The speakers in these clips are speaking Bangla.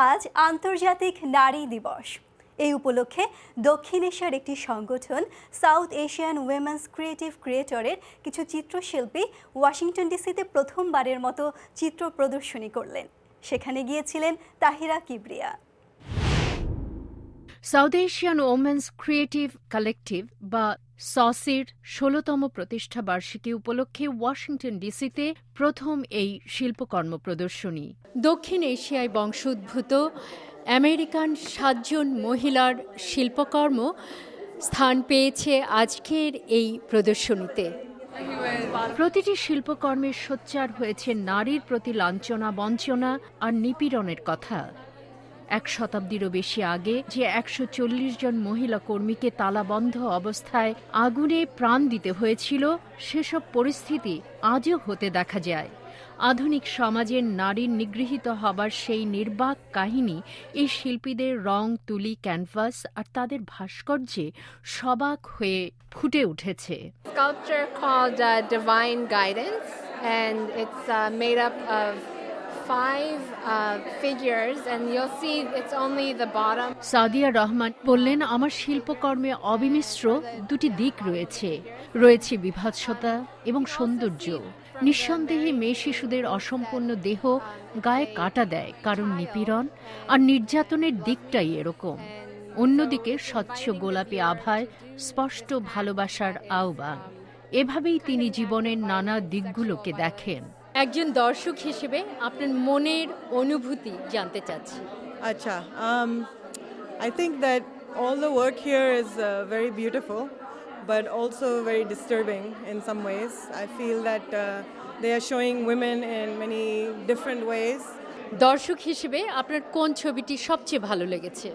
আজ আন্তর্জাতিক নারী দিবস। এই উপলক্ষে দক্ষিণ এশিয়ার একটি সংগঠন, সাউথ এশিয়ান উইমেন্স ক্রিয়েটিভ ক্রিয়েটরের কিছু চিত্রশিল্পী ওয়াশিংটন ডিসিতে প্রথমবারের মতো চিত্র প্রদর্শনী করলেন। সেখানে গিয়েছিলেন Tahira Kibria. South Asian women's creative collective বা সসির ষোলতম প্রতিষ্ঠা বার্ষিকী উপলক্ষে ওয়াশিংটন ডিসিতে প্রথম এই শিল্পকর্ম প্রদর্শনী। দক্ষিণ এশিয়ায় বংশোদ্ভূত আমেরিকান সাতজন মহিলার শিল্পকর্ম স্থান পেয়েছে আজকের এই প্রদর্শনীতে। প্রতিটি শিল্পকর্মের সোচ্চার হয়েছে নারীর প্রতি লাঞ্ছনা, বঞ্চনা আর নিপীড়নের কথা। এক শতাব্দীরও বেশি আগে যে একশো চল্লিশ জন মহিলা কর্মীকে তালাবন্ধ অবস্থায় আগুনে প্রাণ দিতে হয়েছিল সেসব পরিস্থিতি আজও হতে দেখা যায়। আধুনিক সমাজের নারীর নিগৃহীত হবার সেই নির্বাক কাহিনী এই শিল্পীদের রং তুলি ক্যানভাস আর তাদের ভাস্কর্যে সবাক হয়ে ফুটে উঠেছে। Sculpture called uh, and it's uh, made up of five uh, figures, and you'll see it's only the bottom. Sadia Rahman বললেন আমার শিল্পকর্মে অবিমিশ্র দুটি দিক রয়েছে। রয়েছে বিভৎসতা এবং সৌন্দর্য। নিঃসন্দেহে মেয়ে শিশুদের অসম্পূর্ণ দেহ গায়ে কাটা দেয় কারণ নিপীড়ন আর নির্যাতনের দিকটাই এরকম। অন্যদিকে স্বচ্ছ গোলাপি আভায় স্পষ্ট ভালোবাসার আহ্বান। এভাবেই তিনি জীবনের নানা দিকগুলোকে দেখেন। একজন দর্শক হিসেবে আপনার মনের অনুভূতি জানতে চাচ্ছি। আচ্ছা I think that all the work here is very beautiful but also very disturbing in some ways I feel that they are showing women in many different ways দর্শক হিসেবে আপনার কোন ছবিটি সবচেয়ে ভালো লেগেছে?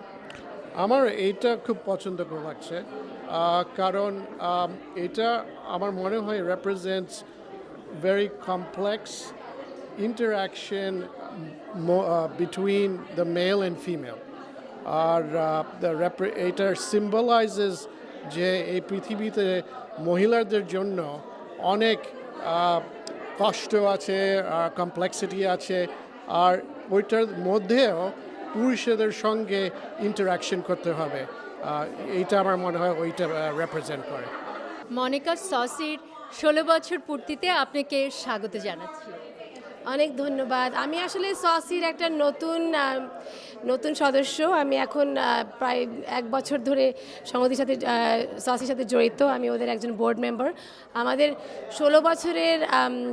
আমার এইটা খুব পছন্দ করে লাগছে কারণ এটা আমার মনে হয় represents very complex interaction between the male and female আর দ্য এটার সিম্বলাইজেস যে এই পৃথিবীতে মহিলাদের জন্য অনেক কষ্ট আছে কমপ্লেক্সিটি আছে, আর ওইটার মধ্যেও পুরুষদের সঙ্গে ইন্টারাকশন করতে হবে। এইটা আমার মনে হয় ওইটা রেপ্রেজেন্ট করে। মনিকা, সসির ষোলো বছর পূর্তিতে আপনাকে স্বাগত জানাচ্ছি। অনেক ধন্যবাদ। আমি আসলে সসির একটা নতুন নতুন সদস্য। আমি এখন প্রায় এক বছর ধরে সংগতির সাথে সসির সাথে জড়িত। আমি ওদের একজন বোর্ড মেম্বার আমাদের ষোলো বছরের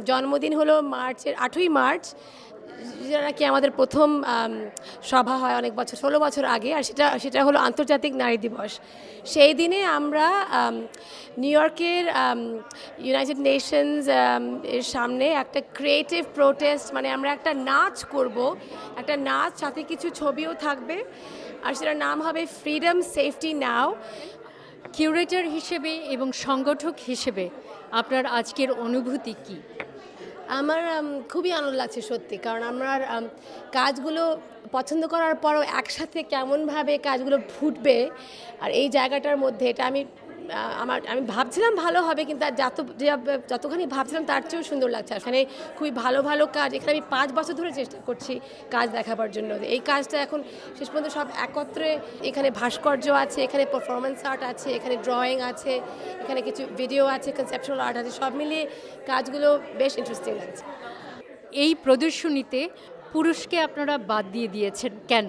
জন্মদিন হলো মার্চের, আটই মার্চ। যেটা নাকি আমাদের প্রথম সভা হয় অনেক বছর, ষোলো বছর আগে, আর সেটা সেটা হলো আন্তর্জাতিক নারী দিবস। সেই দিনে আমরা নিউ ইয়র্কের ইউনাইটেড নেশনস এর সামনে একটা ক্রিয়েটিভ প্রোটেস্ট মানে আমরা একটা নাচ করব। একটা নাচ, সাথে কিছু ছবিও থাকবে, আর সেটার নাম হবে ফ্রিডম সেফটি নাও কিউরেটর হিসেবে এবং সংগঠক হিসেবে আপনার আজকের অনুভূতি কি? আমার খুবই আনন্দ লাগছে সত্যি। কারণ আমার কাজগুলো পছন্দ করার পরও একসাথে কেমনভাবে কাজগুলো ফুটবে আর এই জায়গাটার মধ্যে এটা আমি আমার, আমি ভাবছিলাম ভালো হবে, কিন্তু যত যতখানি ভাবছিলাম তার চেয়েও সুন্দর লাগছে। এখানে খুবই ভালো ভালো কাজ, এখানে আমি পাঁচ বছর ধরে চেষ্টা করছি কাজ দেখাবার জন্য। এই কাজটা এখন শেষ পর্যন্ত সব একত্রে এখানে ভাস্কর্য আছে, এখানে পারফরমেন্স আর্ট আছে, এখানে ড্রয়িং আছে, এখানে কিছু ভিডিও আছে কনসেপচুয়াল আর্ট আছে, সব মিলিয়ে কাজগুলো বেশ ইন্টারেস্টিং লাগছে। এই প্রদর্শনীতে পুরুষকে আপনারা বাদ দিয়ে দিয়েছেন কেন?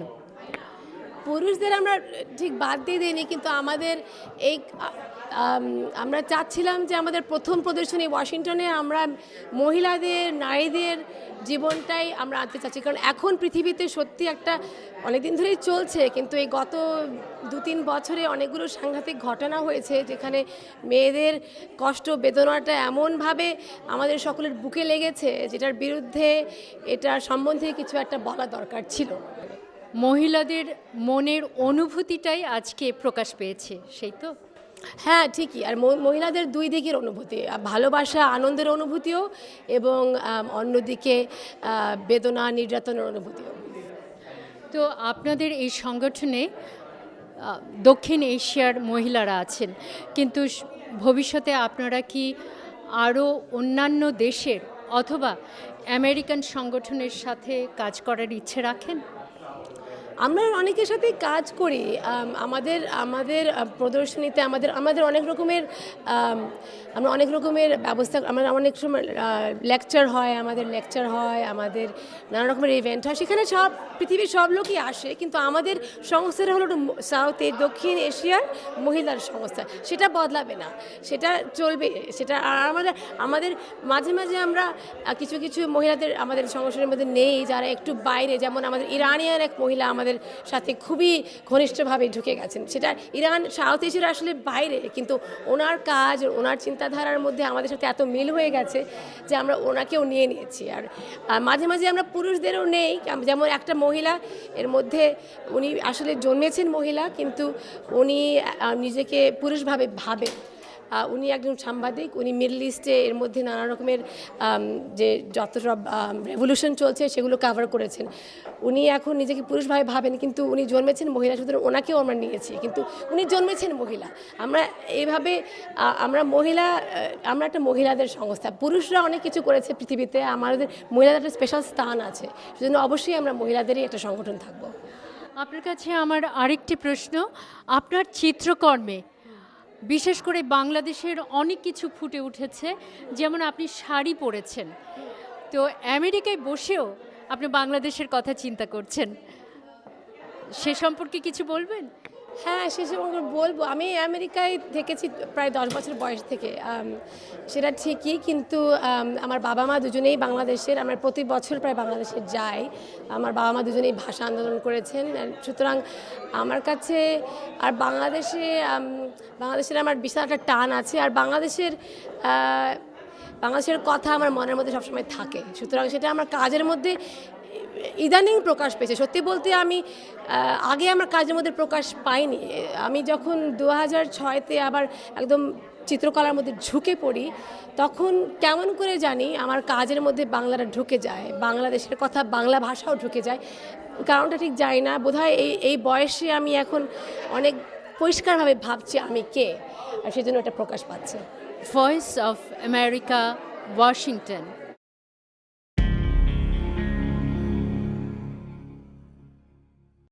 পুরুষদের আমরা ঠিক বাদ দিয়ে দিইনি, কিন্তু আমাদের এই আমরা চাচ্ছিলাম যে আমাদের প্রথম প্রদর্শনী ওয়াশিংটনে আমরা মহিলাদের, নারীদের জীবনটাই আমরা আনতে চাচ্ছি। কারণ এখন পৃথিবীতে সত্যি একটা অনেকদিন ধরেই চলছে, কিন্তু এই গত দু তিন বছরে অনেকগুলো সাংঘাতিক ঘটনা হয়েছে, যেখানে মেয়েদের কষ্ট, বেদনাটা এমনভাবে আমাদের সকলের বুকে লেগেছে, যেটার বিরুদ্ধে এটার সম্বন্ধে কিছু একটা বলা দরকার ছিল। মহিলাদের মনের অনুভূতিটাই আজকে প্রকাশ পেয়েছে সেই তো? হ্যাঁ ঠিকই। আর মহিলাদের দুই দিকের অনুভূতি ভালোবাসা আনন্দের অনুভূতিও এবং অন্যদিকে বেদনা নির্যাতনের অনুভূতিও। তো আপনাদের এই সংগঠনে দক্ষিণ এশিয়ার মহিলারা আছেন কিন্তু ভবিষ্যতে আপনারা কি আরও অন্যান্য দেশের অথবা আমেরিকান সংগঠনের সাথে কাজ করার ইচ্ছে রাখেন? আমরা অনেকের সাথেই কাজ করি আমাদের আমাদের প্রদর্শনীতে আমাদের আমাদের অনেক রকমের আমরা অনেক রকমের ব্যবস্থা, আমরা অনেক সময় লেকচার হয়, আমাদের লেকচার হয়, আমাদের নানা রকমের ইভেন্ট হয়, সেখানে সব, পৃথিবীর সব লোকই আসে, কিন্তু আমাদের সংস্থাটা হলো সাউথে দক্ষিণ এশিয়ার মহিলার সংস্থা, সেটা বদলাবে না, সেটা চলবে, সেটা আমাদের আমাদের মাঝে মাঝে আমরা কিছু কিছু মহিলাদের আমাদের সংস্থার মধ্যে নেই, যারা একটু বাইরে, যেমন আমাদের ইরানিয়ান এক মহিলা আমাদের সাথে খুবই ঘনিষ্ঠভাবে ঢুকে গেছেন। সেটা ইরান সাউথ এশিয়ার আসলে বাইরে কিন্তু ওনার কাজ ওনার চিন্তাধারার মধ্যে আমাদের সাথে এত মিল হয়ে গেছে যে আমরা ওনাকেও নিয়ে নিয়েছি। আর মাঝে মাঝে আমরা পুরুষদেরও নেই যেমন একটা মহিলা এর মধ্যে উনি আসলে জন্মেছেন মহিলা কিন্তু উনি নিজেকে পুরুষভাবে আহ, উনি একজন সাংবাদিক, উনি মিডল ইস্টে এর মধ্যে নানা রকমের যে যত সব রেভলিউশন চলছে সেগুলো কাভার করেছেন। উনি এখন নিজেকে পুরুষভাবে ভাবেন, কিন্তু উনি জন্মেছেন মহিলা, সুতরাং ওনাকেও আমরা নিয়েছি। কিন্তু উনি জন্মেছেন মহিলা। আমরা এইভাবে আমরা মহিলা আমরা একটা মহিলাদের সংস্থা। পুরুষরা অনেক কিছু করেছে পৃথিবীতে, আমাদের মহিলাদের একটা স্পেশাল স্থান আছে। সেজন্য অবশ্যই আমরা মহিলাদেরই একটা সংগঠন থাকব। আপনার কাছে আমার আরেকটি প্রশ্ন, আপনার চিত্রকর্মে বিশেষ করে বাংলাদেশের অনেক কিছু ফুটে উঠেছে। যেমন আপনি শাড়ি পরেছেন। তো আমেরিকায় বসেও আপনি বাংলাদেশের কথা চিন্তা করছেন। সে সম্পর্কে কিছু বলবেন? হ্যাঁ সে সম্পর্কে বলব, আমি আমেরিকায় থেকেছি প্রায় দশ বছর বয়স থেকে। সেটা ঠিকই, কিন্তু আমার বাবা মা দুজনেই বাংলাদেশের, আমার প্রতি বছর প্রায় বাংলাদেশে যাই। আমার বাবা মা দুজনেই ভাষা আন্দোলন করেছেন। সুতরাং আমার কাছে, আর বাংলাদেশে বাংলাদেশের আমার বিশাল একটা টান আছে। আর বাংলাদেশের বাংলাদেশের কথা আমার মনের মধ্যে সবসময় থাকে। সুতরাং সেটা আমার কাজের মধ্যে ইদানিং প্রকাশ পেয়েছে। সত্যি বলতে আমি আগে আমার কাজের মধ্যে প্রকাশ পাইনি। আমি যখন দু হাজার ছয়তে আবার একদম চিত্রকলার মধ্যে ঝুঁকে পড়ি, তখন কেমন করে জানি আমার কাজের মধ্যে বাংলাটা ঢুকে যায়, বাংলাদেশের কথা বাংলা ভাষাও ঢুকে যায়। কারণটা ঠিক জানি না। বোধহয় এই এই বয়সে আমি এখন অনেক পরিষ্কারভাবে ভাবছি আমি কে, আর সেজন্য এটা প্রকাশ পাচ্ছে। Voice of America, Washington.